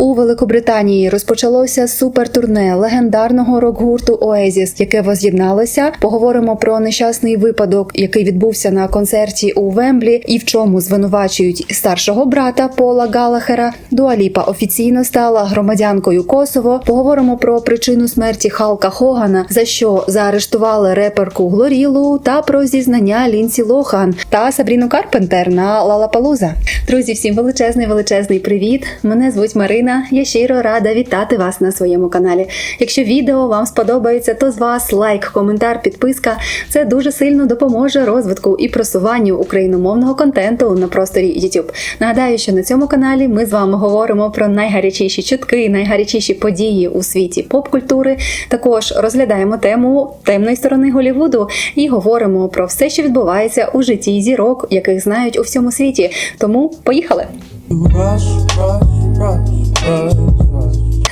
У Великобританії розпочалося супертурне легендарного рок-гурту Oasis, яке воз'єдналося. Поговоримо про нещасний випадок, який відбувся на концерті у Вемблі, і в чому звинувачують старшого брата Пола Галахера. Дуаліпа офіційно стала громадянкою Косово. Поговоримо про причину смерті Халка Хогана, за що заарештували реперку Глорілу, та про зізнання Лінсі Лохан та Сабріну Карпентер на Лалапалуза. Друзі, всім величезний величезний привіт! Мене звуть Марина. Я щиро рада вітати вас на своєму каналі. Якщо відео вам сподобається, то з вас лайк, коментар, підписка. Це дуже сильно допоможе розвитку і просуванню україномовного контенту на просторі YouTube. Нагадаю, що на цьому каналі ми з вами говоримо про найгарячіші чутки, найгарячіші події у світі поп-культури. Також розглядаємо тему темної сторони Голівуду і говоримо про все, що відбувається у житті зірок, яких знають у всьому світі. Тому поїхали! Rush, rush, rush, us.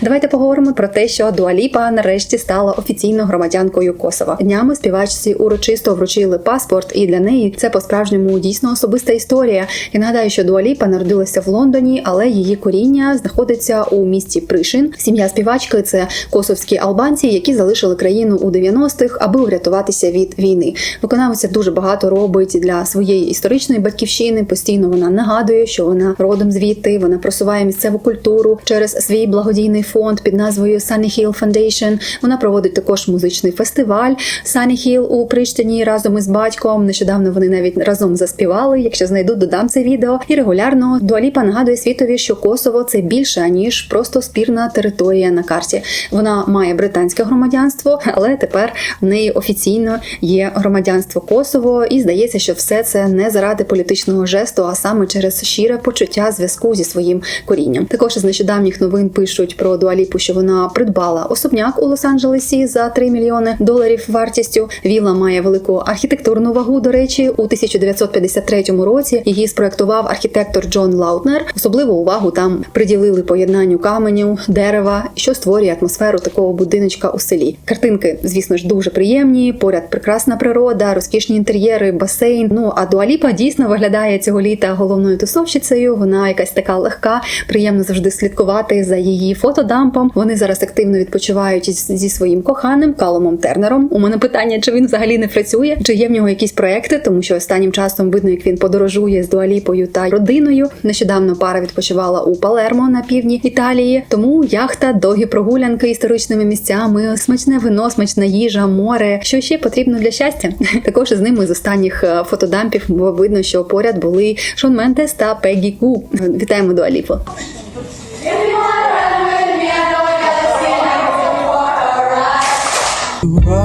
Давайте поговоримо про те, що Дуаліпа нарешті стала офіційно громадянкою Косова. Днями співачці урочисто вручили паспорт, і для неї це по-справжньому дійсно особиста історія. Я нагадаю, що Дуаліпа народилася в Лондоні, але її коріння знаходиться у місті Пришин. Сім'я співачки це косовські албанці, які залишили країну у 90-х, аби врятуватися від війни. Виконавиця дуже багато робить для своєї історичної батьківщини. Постійно вона нагадує, що вона родом звідти. Вона просуває місцеву культуру через свій благодійний фонд під назвою Sunny Hill Foundation. Вона проводить також музичний фестиваль Sunny Hill у Приштині разом із батьком. Нещодавно вони навіть разом заспівали. Якщо знайду, додам це відео. І регулярно Дуаліпа нагадує світові, що Косово це більше ніж просто спірна територія на карті. Вона має британське громадянство, але тепер в неї офіційно є громадянство Косово, і здається, що все це не заради політичного жесту, а саме через щире почуття зв'язку зі своїм корінням. Також із нещодавніх новин пишуть про Дуаліпу, що вона придбала особняк у Лос-Анджелесі за 3 мільйони доларів вартістю. Віла має велику архітектурну вагу. До речі, у 1953 році її спроектував архітектор Джон Лаутнер. Особливу увагу там приділили поєднанню каменю, дерева, що створює атмосферу такого будиночка у селі. Картинки, звісно ж, дуже приємні. Поряд прекрасна природа, розкішні інтер'єри, басейн. Ну а Дуаліпа дійсно виглядає цього літа головною тусовщицею. Вона якась така легка, приємно завжди слідкувати за її фотодампом. Вони зараз активно відпочивають зі своїм коханим Каломом Тернером. У мене питання, чи він взагалі не працює, чи є в нього якісь проекти, тому що останнім часом видно, як він подорожує з Дуаліпою та родиною. Нещодавно пара відпочивала у Палермо на півдні Італії. Тому яхта, довгі прогулянки історичними місцями, смачне вино, смачна їжа, море. Що ще потрібно для щастя? Також із ними з останніх е, фотодампів видно, що поряд були Шон Мендес та Пегі Ку. Вітаємо Дуаліпу. Rush, Cuba.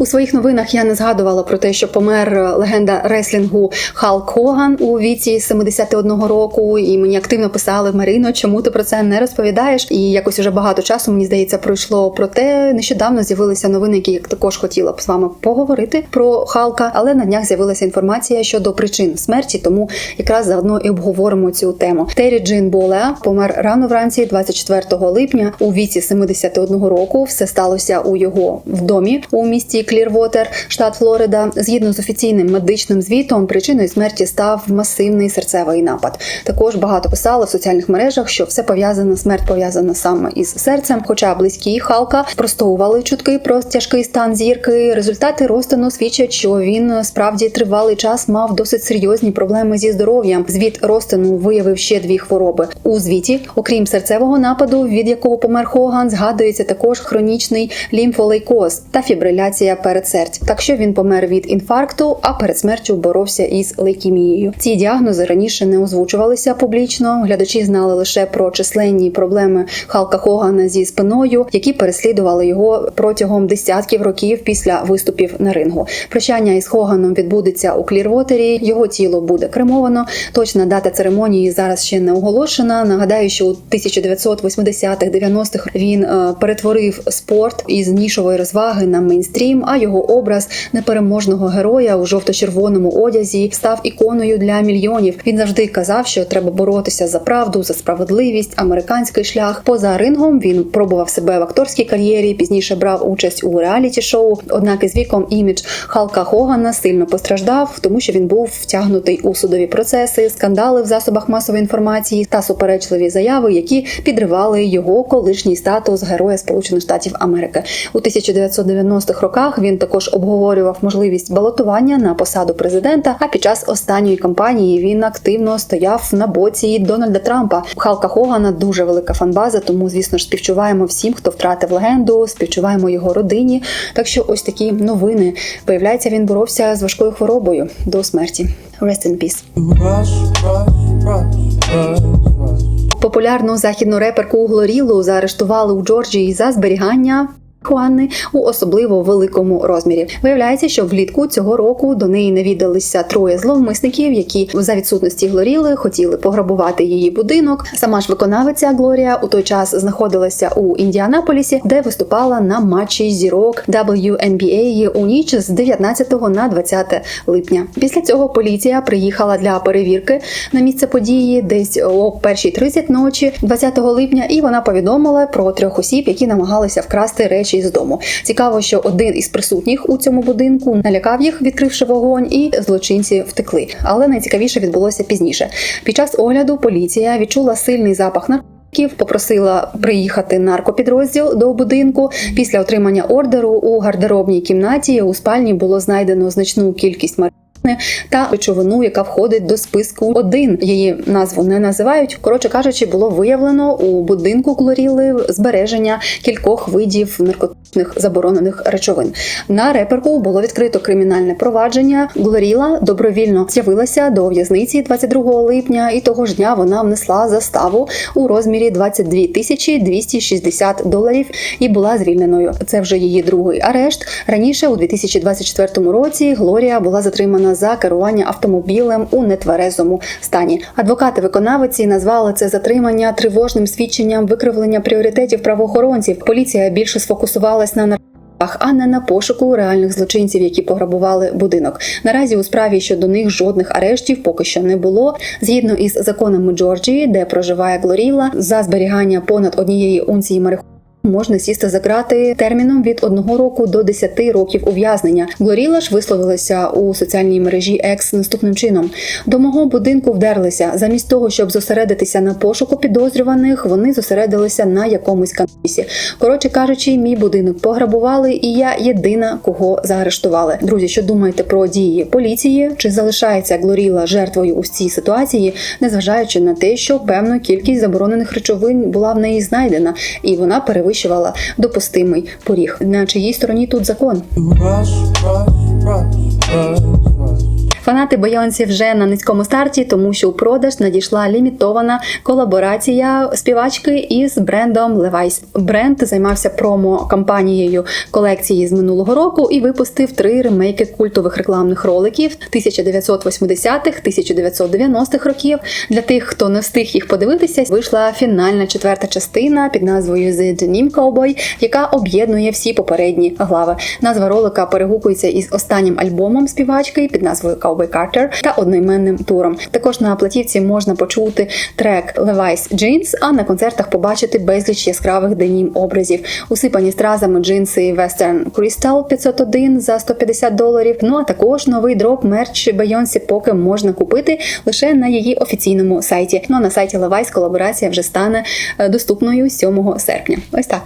У своїх новинах я не згадувала про те, що помер легенда реслінгу Халк Хоган у віці 71 року. І мені активно писали Марино, чому ти про це не розповідаєш? І якось уже багато часу мені здається пройшло. Проте нещодавно з'явилися новини, які я також хотіла б з вами поговорити про Халка. Але на днях з'явилася інформація щодо причин смерті, тому якраз заодно і обговоримо цю тему. Террі Джин Болеа помер рано вранці, 24 липня, у віці 71 року. Все сталося у його вдомі у місті Клірвотер, штат Флорида. Згідно з офіційним медичним звітом, причиною смерті став масивний серцевий напад. Також багато писали в соціальних мережах, що все пов'язано, смерть пов'язана саме із серцем. Хоча близькі Халка спростовували чутки про тяжкий стан зірки. Результати розтину свідчать, що він справді тривалий час мав досить серйозні проблеми зі здоров'ям. Звіт розтину виявив ще дві хвороби. У звіті, окрім серцевого нападу, від якого помер Хоган, згадується також хронічний лімфолейкоз та фібриляція передсердь. Так що він помер від інфаркту, а перед смертю боровся із лейкемією. Ці діагнози раніше не озвучувалися публічно. Глядачі знали лише про численні проблеми Халка Хогана зі спиною, які переслідували його протягом десятків років після виступів на рингу. Прощання із Хоганом відбудеться у Клірвотері. Його тіло буде кремовано. Точна дата церемонії зараз ще не оголошена. Нагадаю, що у 1980-х, 90-х він е, перетворив спорт із нішової розваги на мейнстрім, а його образ непереможного героя у жовто-червоному одязі став іконою для мільйонів. Він завжди казав, що треба боротися за правду, за справедливість, американський шлях. Поза рингом він пробував себе в акторській кар'єрі. Пізніше брав участь у реаліті-шоу. Однак із віком імідж Халка Хогана сильно постраждав, тому що він був втягнутий у судові процеси, скандали в засобах масової інформації та суперечливі заяви, які підривали його колишній статус Героя Сполучених Штатів Америки. У 1990-х роках він також обговорював можливість балотування на посаду президента. А під час останньої кампанії він активно стояв на боці Дональда Трампа. У Халка Хогана дуже велика фанбаза, тому звісно ж співчуваємо всім, хто втратив легенду, співчуваємо його родині. Так що ось такі новини. Виявляється, він боровся з важкою хворобою до смерті. Rest in peace. Популярну західну реперку Глорілу заарештували у Джорджії за зберігання. Хуанни у особливо великому розмірі виявляється, що влітку цього року до неї навідалися троє зловмисників, які за відсутності Глоріли хотіли пограбувати її будинок. Сама ж виконавиця Глорія у той час знаходилася у Індіанаполісі, де виступала на матчі зірок WNBA у ніч з 19 на 20 липня. Після цього поліція приїхала для перевірки на місце події десь о першій 30 ночі 20 липня, і вона повідомила про трьох осіб, які намагалися вкрасти речі з дому. Цікаво, що один із присутніх у цьому будинку налякав їх, відкривши вогонь, і злочинці втекли. Але найцікавіше відбулося пізніше. Під час огляду поліція відчула сильний запах наркотиків, попросила приїхати наркопідрозділ до будинку. Після отримання ордеру у гардеробній кімнаті у спальні було знайдено значну кількість марихуани та речовину, яка входить до списку один. Її назву не називають. Коротше кажучи, було виявлено у будинку Глоріли збереження кількох видів наркотичних заборонених речовин. На реперку було відкрито кримінальне провадження. Глоріла добровільно з'явилася до в'язниці 22 липня, і того ж дня вона внесла заставу у розмірі 22 тисячі 260 доларів і була звільненою. Це вже її другий арешт. Раніше, у 2024 році, Глорія була затримана за керування автомобілем у нетверезому стані. Адвокати виконавиці назвали це затримання тривожним свідченням викривлення пріоритетів правоохоронців. Поліція більше сфокусувалась на а не на пошуку реальних злочинців, які пограбували будинок. Наразі у справі щодо них жодних арештів поки що не було. Згідно із законами Джорджії, де проживає Глоріла, за зберігання понад однієї унції марихуани Можна сісти за грати терміном від одного року до 10 років ув'язнення. Глоріла ж висловилася у соціальній мережі X наступним чином: до мого будинку вдерлися. Замість того, щоб зосередитися на пошуку підозрюваних, вони зосередилися на якомусь канісі. Коротше кажучи, мій будинок пограбували, і я єдина, кого заарештували. Друзі, що думаєте про дії поліції? Чи залишається Глоріла жертвою у цій ситуації, незважаючи на те, що певна кількість заборонених речовин була в неї знайдена, і вона перевищувала допустимий поріг. На чиїй стороні тут закон? Rush, rush, rush, rush. Фанати Бейонсі вже на низькому старті, тому що у продаж надійшла лімітована колаборація співачки із брендом Levi's. Бренд займався промо-кампанією колекції з минулого року і випустив три ремейки культових рекламних роликів 1980-х, 1990-х років. Для тих, хто не встиг їх подивитися, вийшла фінальна четверта частина під назвою The Denim Cowboy, яка об'єднує всі попередні глави. Назва ролика перегукується із останнім альбомом співачки під назвою Cowboy Carter та одноіменним туром. Також на платівці можна почути трек Levi's Jeans, а на концертах побачити безліч яскравих денім образів, усипані стразами джинси Western Crystal 501 за 150 доларів. Ну а також новий дроп мерч Beyoncé поки можна купити лише на її офіційному сайті. Ну а на сайті Levi's колаборація вже стане е, доступною 7 серпня. Ось так.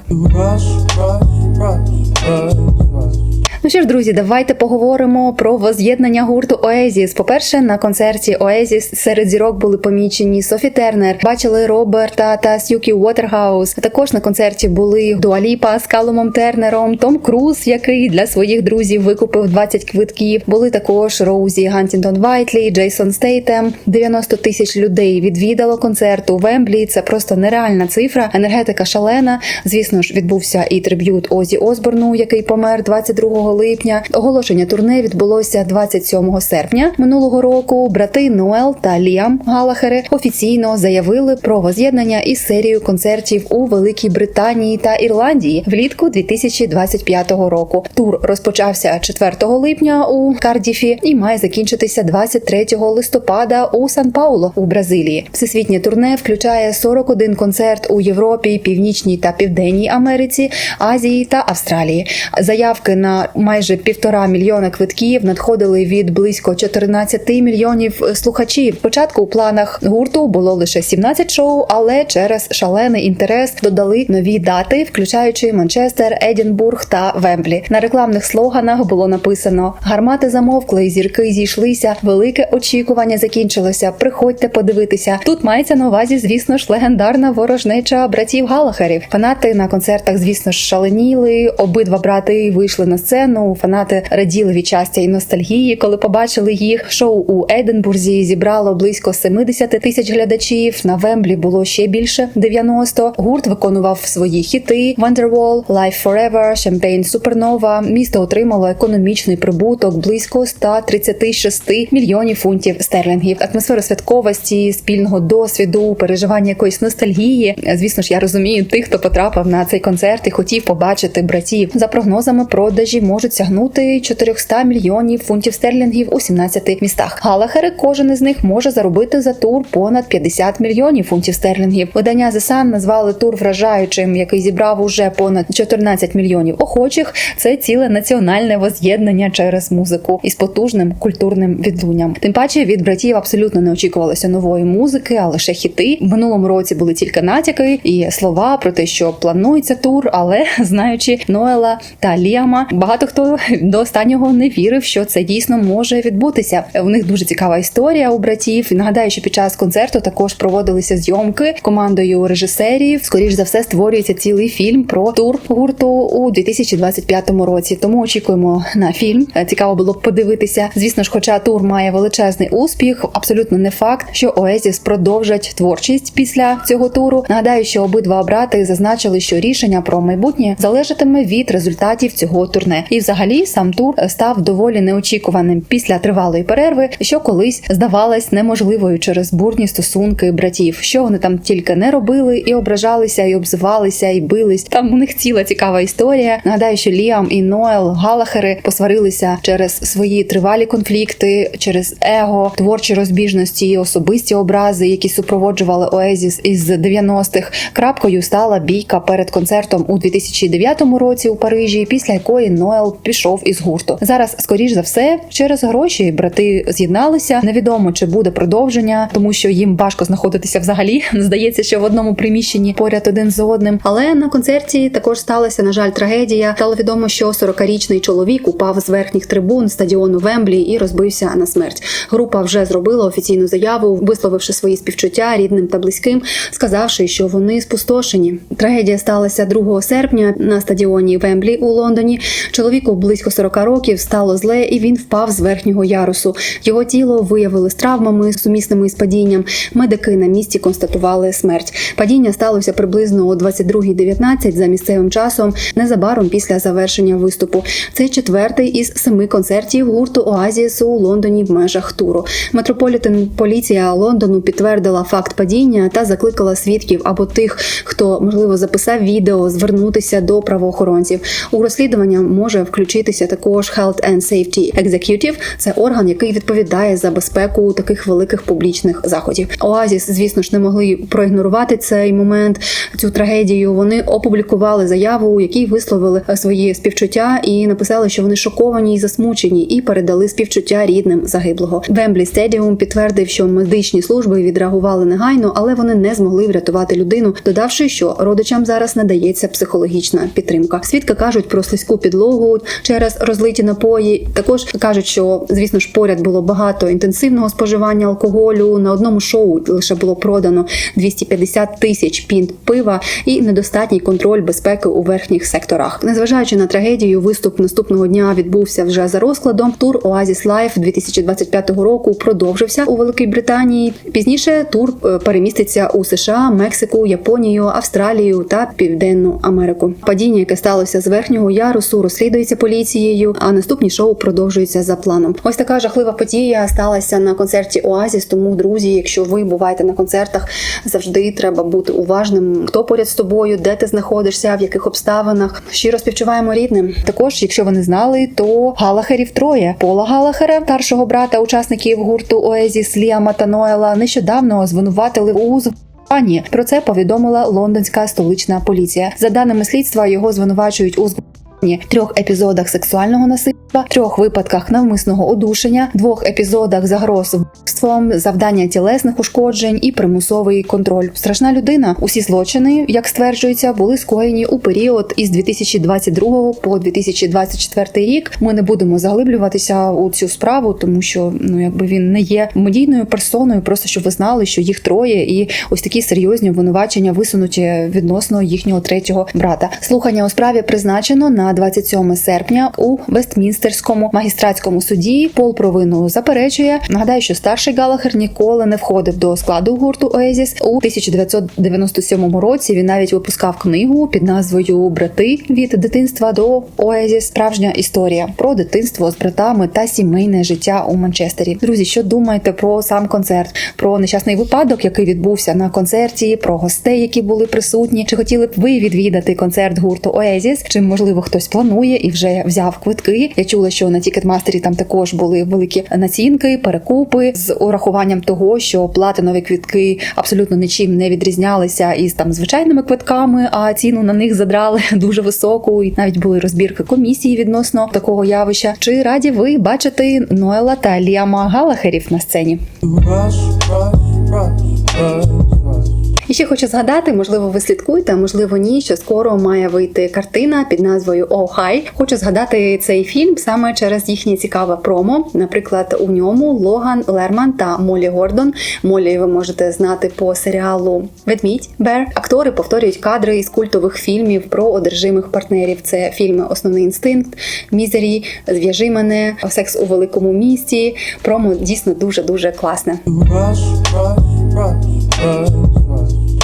Що ж, друзі, давайте поговоримо про воз'єднання гурту Oasis. По-перше, на концерті Oasis серед зірок були помічені Софі Тернер, бачили Роберта та Сьюкі Уотерхаус. Також на концерті були Дуаліпа з Калумом Тернером, Том Круз, який для своїх друзів викупив 20 квитків. Були також Роузі Гантінтон Вайтлі, Джейсон Стейтем. 90 тисяч людей відвідало концерт у Вемблі. Це просто нереальна цифра. Енергетика шалена. Звісно ж, відбувся і триб'ют Озі Осборну, який помер 22 липня. Оголошення турне відбулося 27 серпня минулого року. Брати Ноел та Ліам Галахери офіційно заявили про воз'єднання із серією концертів у Великій Британії та Ірландії влітку 2025 року. Тур розпочався 4 липня у Кардіфі і має закінчитися 23 листопада у Сан-Пауло у Бразилії. Всесвітнє турне включає 41 концерт у Європі, Північній та Південній Америці, Азії та Австралії. Заявки на майже півтора мільйона квитків надходили від близько 14 мільйонів слухачів. Спочатку у планах гурту було лише 17 шоу, але через шалений інтерес додали нові дати, включаючи Манчестер, Едінбург та Вемблі. На рекламних слоганах було написано: гармати замовкли, зірки зійшлися. Велике очікування закінчилося. Приходьте подивитися. Тут мається на увазі, звісно ж, легендарна ворожнеча братів Галахерів. Фанати на концертах, звісно ж, шаленіли. Обидва брати вийшли на сцену. Фанати раділи від щастя і ностальгії, коли побачили їх. Шоу у Единбурзі зібрало близько 70 тисяч глядачів. На Вемблі було ще більше 90. Гурт виконував свої хіти: Wonderwall, Life Forever, Champagne Supernova. Місто отримало економічний прибуток близько 136 мільйонів фунтів стерлінгів. Атмосфера святковості, спільного досвіду, переживання якоїсь ностальгії. Звісно ж, я розумію тих, хто потрапив на цей концерт і хотів побачити братів. За прогнозами, продажі можуть сягнути 400 мільйонів фунтів стерлінгів у 17 містах. Галахери кожен із них може заробити за тур понад 50 мільйонів фунтів стерлінгів. Видання The Sun назвали тур вражаючим, який зібрав уже понад 14 мільйонів охочих. Це ціле національне воз'єднання через музику із потужним культурним відлунням. Тим паче від братів абсолютно не очікувалося нової музики, а лише хіти. В минулому році були тільки натяки і слова про те, що планується тур, але знаючи Ноела та Ліама, багато хто до останнього не вірив, що це дійсно може відбутися. У них дуже цікава історія у братів. Нагадаю, що під час концерту також проводилися зйомки командою режисерів. Скоріш за все створюється цілий фільм про тур гурту у 2025 році. Тому очікуємо на фільм. Цікаво було б подивитися. Звісно ж, хоча тур має величезний успіх, абсолютно не факт, що Оезіс продовжать творчість після цього туру. Нагадаю, що обидва брати зазначили, що рішення про майбутнє залежатиме від результатів цього турне. І, взагалі, сам тур став доволі неочікуваним після тривалої перерви, що колись здавалась неможливою через бурні стосунки братів. Що вони там тільки не робили, і ображалися, і обзивалися, і бились. Там у них ціла цікава історія. Нагадаю, що Ліам і Ноел Галахери посварилися через свої тривалі конфлікти, через его, творчі розбіжності, і особисті образи, які супроводжували Оезіс із 90-х. Крапкою стала бійка перед концертом у 2009 році у Парижі, після якої Ноел пішов із гурту. Зараз, скоріш за все, через гроші брати з'єдналися. Невідомо чи буде продовження, тому що їм важко знаходитися взагалі. Здається, що в одному приміщенні поряд один з одним. Але на концерті також сталася, на жаль, трагедія. Стало відомо, що 40-річний чоловік упав з верхніх трибун стадіону Вемблі і розбився на смерть. Група вже зробила офіційну заяву, висловивши свої співчуття рідним та близьким, сказавши, що вони спустошені. Трагедія сталася 2 серпня на стадіоні Вемблі у Лондоні. Чоловіку близько 40 років стало зле, і він впав з верхнього ярусу. Його тіло виявили з травмами, сумісними із падінням. Медики на місці констатували смерть. Падіння сталося приблизно о 22.19 за місцевим часом, незабаром після завершення виступу. Це четвертий із семи концертів гурту Оазісу у Лондоні в межах туру. Метрополітен поліція Лондону підтвердила факт падіння та закликала свідків або тих, хто можливо записав відео, звернутися до правоохоронців. У розслідування може включитися також Health and Safety Executive. Це орган, який відповідає за безпеку таких великих публічних заходів. Оазіс, звісно ж, не могли проігнорувати цей момент, цю трагедію. Вони опублікували заяву, у якій висловили свої співчуття і написали, що вони шоковані і засмучені, і передали співчуття рідним загиблого. Вемблі Стедіум підтвердив, що медичні служби відреагували негайно, але вони не змогли врятувати людину, додавши, що родичам зараз надається психологічна підтримка. Свідки кажуть про слизьку підлогу через розлиті напої. Також кажуть, що звісно ж поряд було багато інтенсивного споживання алкоголю. На одному шоу лише було продано 250 тисяч пінт пива і недостатній контроль безпеки у верхніх секторах. Незважаючи на трагедію, виступ наступного дня відбувся вже за розкладом. Тур Oasis Life 2025 року продовжився у Великій Британії. Пізніше тур е, переміститься у США, Мексику, Японію, Австралію та Південну Америку. Падіння, яке сталося з верхнього ярусу, розслідується затримується поліцією. А наступні шоу продовжуються за планом. Ось така жахлива подія сталася на концерті Оазіс. Тому, друзі, якщо ви буваєте на концертах, завжди треба бути уважним. Хто поряд з тобою, де ти знаходишся, в яких обставинах. Щиро співчуваємо рідним. Також, якщо ви не знали, то Галахерів троє Пола Галахера, старшого брата учасників гурту Оазіс Ліама та Ноела, нещодавно звинуватили у Ані про це повідомила лондонська столична поліція. За даними слідства, його звинувачують у трьох епізодах сексуального насильства, трьох випадках навмисного одушення, двох епізодах загроз вбивством, завдання тілесних ушкоджень і примусовий контроль. Страшна людина. Усі злочини, як стверджується, були скоєні у період із 2022 по 2024 рік. Ми не будемо заглиблюватися у цю справу, тому що ну якби він не є медійною персоною, просто щоб ви знали, що їх троє, і ось такі серйозні обвинувачення висунуті відносно їхнього третього брата. Слухання у справі призначено на 27 серпня у Вестмінстерському магістратському суді. Пол провину заперечує. Нагадаю, що старший Галахер ніколи не входив до складу гурту Оезіс у 1997 році. Він навіть випускав книгу під назвою Брати від дитинства до Оезіс. Справжня історія про дитинство з братами та сімейне життя у Манчестері. Друзі, що думаєте про сам концерт? Про нещасний випадок, який відбувся на концерті, про гостей, які були присутні? Чи хотіли б ви відвідати концерт гурту Оезіс? Чи можливо хтось планує і вже взяв квитки? Чула, що на Тікетмастері там також були великі націнки, перекупи з урахуванням того, що платинові квитки абсолютно нічим не відрізнялися із там звичайними квитками, а ціну на них задрали дуже високу, і навіть були розбірки комісії відносно такого явища. Чи раді ви бачити Ноела та Ліама Галахерів на сцені? Rush, rush, rush, rush. Ще хочу згадати, можливо, ви слідкуєте, а можливо, ні, що скоро має вийти картина під назвою «Oh Hi». Хочу згадати цей фільм саме через їхнє цікаве промо. Наприклад, у ньому Логан Лерман та Молі Гордон. Молі ви можете знати по серіалу Ведмідь Бер. Актори повторюють кадри із культових фільмів про одержимих партнерів. Це фільми Основний інстинкт, Мізері, Зв'яжи мене, Секс у великому місті. Промо дійсно дуже дуже класне. Rush, rush, rush, rush.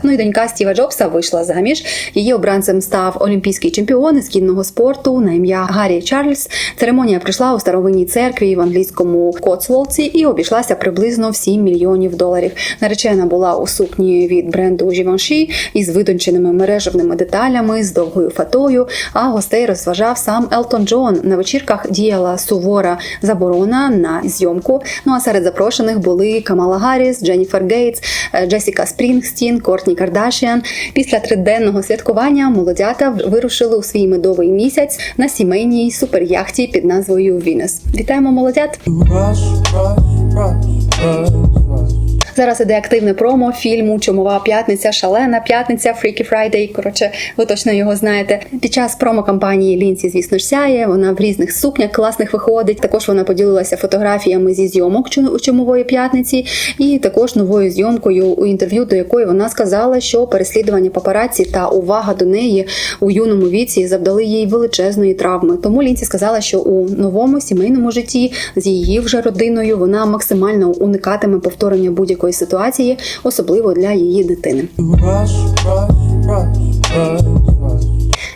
Ну і донька Стіва Джобса вийшла заміж. Її обранцем став олімпійський чемпіон із кінного спорту на ім'я Гаррі Чарльз. Церемонія прийшла у старовинній церкві в англійському Коцволці і обійшлася приблизно в 7 мільйонів доларів. Наречена була у сукні від бренду Givenchy із видонченими мережевними деталями, з довгою фатою. А гостей розважав сам Елтон Джон. На вечірках діяла сувора заборона на зйомку. Ну а серед запрошених були Камала Гарріс, Дженніфер Гейтс, е, Джесіка Спрінгстін, Кортні Кардашіан. Після триденного святкування молодята вирушили у свій медовий місяць на сімейній суперяхті під назвою Вінес. Вітаємо молодят! Зараз іде активне промо фільму Чумова п'ятниця, шалена п'ятниця, Freaky Friday. Коротше, ви точно його знаєте. Під час промо-кампанії Лінсі, звісно ж, сяє. Вона в різних сукнях класних виходить. Також вона поділилася фотографіями зі зйомок «Чу- чумової п'ятниці, і також новою зйомкою у інтерв'ю, до якої вона сказала, що переслідування папараці та увага до неї у юному віці завдали їй величезної травми. Тому Лінсі сказала, що у новому сімейному житті з її вже родиною вона максимально уникатиме повторення будь-якої ситуації, особливо для її дитини. Rush, rush, rush, rush.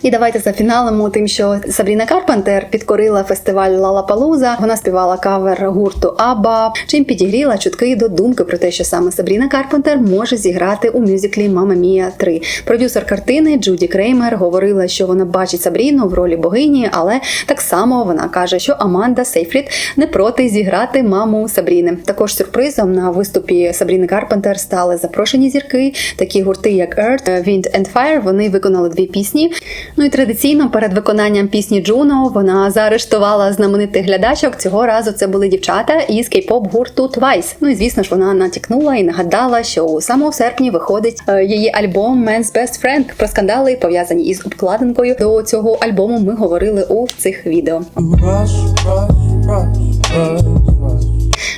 І давайте зафіналимо тим, що Сабріна Карпентер підкорила фестиваль Лалапалуза. Вона співала кавер гурту Аба, чим підігріла чутки до думки про те, що саме Сабріна Карпентер може зіграти у мюзиклі Мама Мія 3. Продюсер картини Джуді Креймер говорила, що вона бачить Сабріну в ролі богині, але так само вона каже, що Аманда Сейфрід не проти зіграти маму Сабріни. Також сюрпризом на виступі Сабріни Карпентер стали запрошені зірки, такі гурти, як Earth, Wind and Fire. Вони виконали дві пісні. Ну і традиційно перед виконанням пісні Джуно вона заарештувала знаменитих глядачок. Цього разу це були дівчата із кей-поп гурту Twice. Ну і звісно ж вона натякнула і нагадала, що у самому серпні виходить е, її альбом Man's Best Friend. Про скандали пов'язані із обкладинкою до цього альбому. Ми говорили у цих відео. Rush, rush, rush, rush.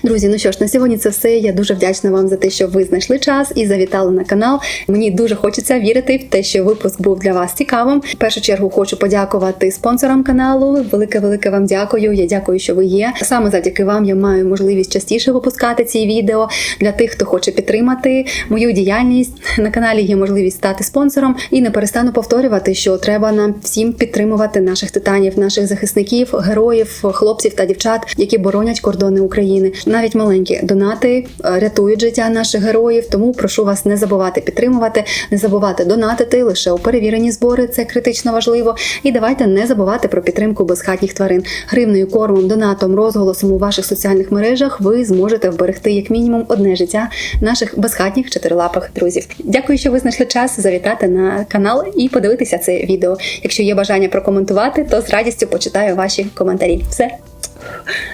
Друзі, ну що ж, на сьогодні це все. Я дуже вдячна вам за те, що ви знайшли час і завітали на канал. Мені дуже хочеться вірити в те, що випуск був для вас цікавим. В першу чергу хочу подякувати спонсорам каналу. Велике, велике вам дякую. Я дякую, що ви є. Саме завдяки вам я маю можливість частіше випускати ці відео для тих, хто хоче підтримати мою діяльність. На каналі є можливість стати спонсором і не перестану повторювати, що треба нам всім підтримувати наших титанів, наших захисників, героїв, хлопців та дівчат, які боронять кордони України. Навіть маленькі донати е, рятують життя наших героїв. Тому прошу вас не забувати підтримувати, не забувати донатити лише у перевірені збори. Це критично важливо. І давайте не забувати про підтримку безхатніх тварин. Гривнею, кормом, донатом, розголосом у ваших соціальних мережах ви зможете вберегти як мінімум одне життя наших безхатніх чотирилапих друзів. Дякую, що ви знайшли час завітати на канал і подивитися це відео. Якщо є бажання прокоментувати, то з радістю почитаю ваші коментарі. Все.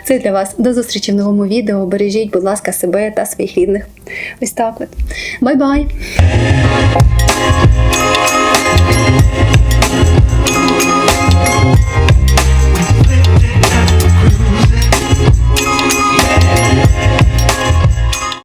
Це для вас. До зустрічі в новому відео. Бережіть, будь ласка, себе та своїх рідних. Ось так от. Бай-бай!